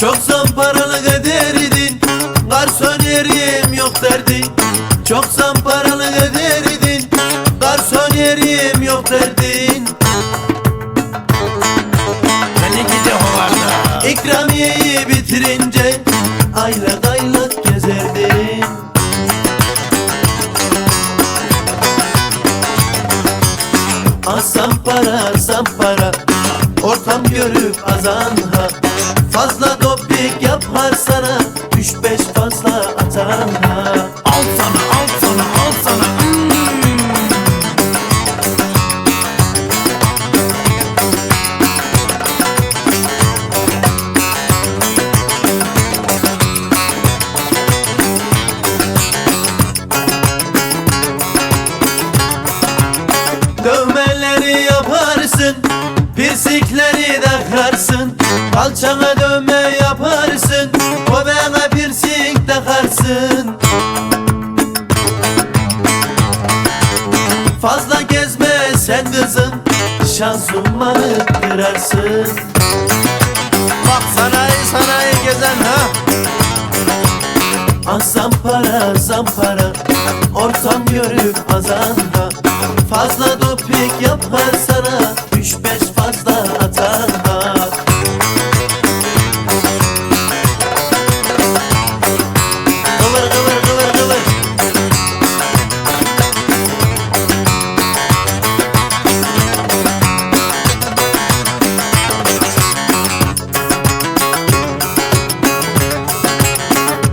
Çok zamparalı ederdin Garson yerim yok derdin Çok zamparalı ederdin Garson yerim yok derdin Beni gidi hovarda. İkramiyeyi bitirince Aylak aylak gezerdin Asam para asam para Ortam görüp azanha. Fazla Dövmeleri yaparsın Pirsikleri takarsın Kalçana dövme yaparsın Göbeğe pirsik takarsın Fazla gezme sen kızım Şanzımanı kırarsın. Bak sanayi sanayi gezen ha? Ah zampara zampara Ortam görüp azanda Fazla dopik yapar sana Üç beş fazla atar Kıvır kıvır kıvır kıvır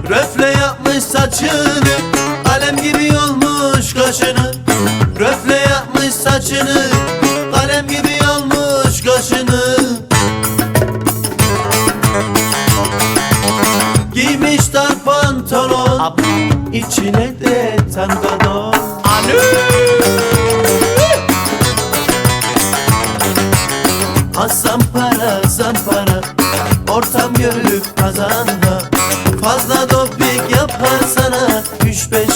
Röfle yapmış saçını Kalem gibi olmuş kaşını saçını Kalem gibi olmuş kaşını. Giymiş dar pantolon içine de tangadon Anı Hasan para zampara Ortam görüp kazanma. Fazla dopik yapar sana Üç beş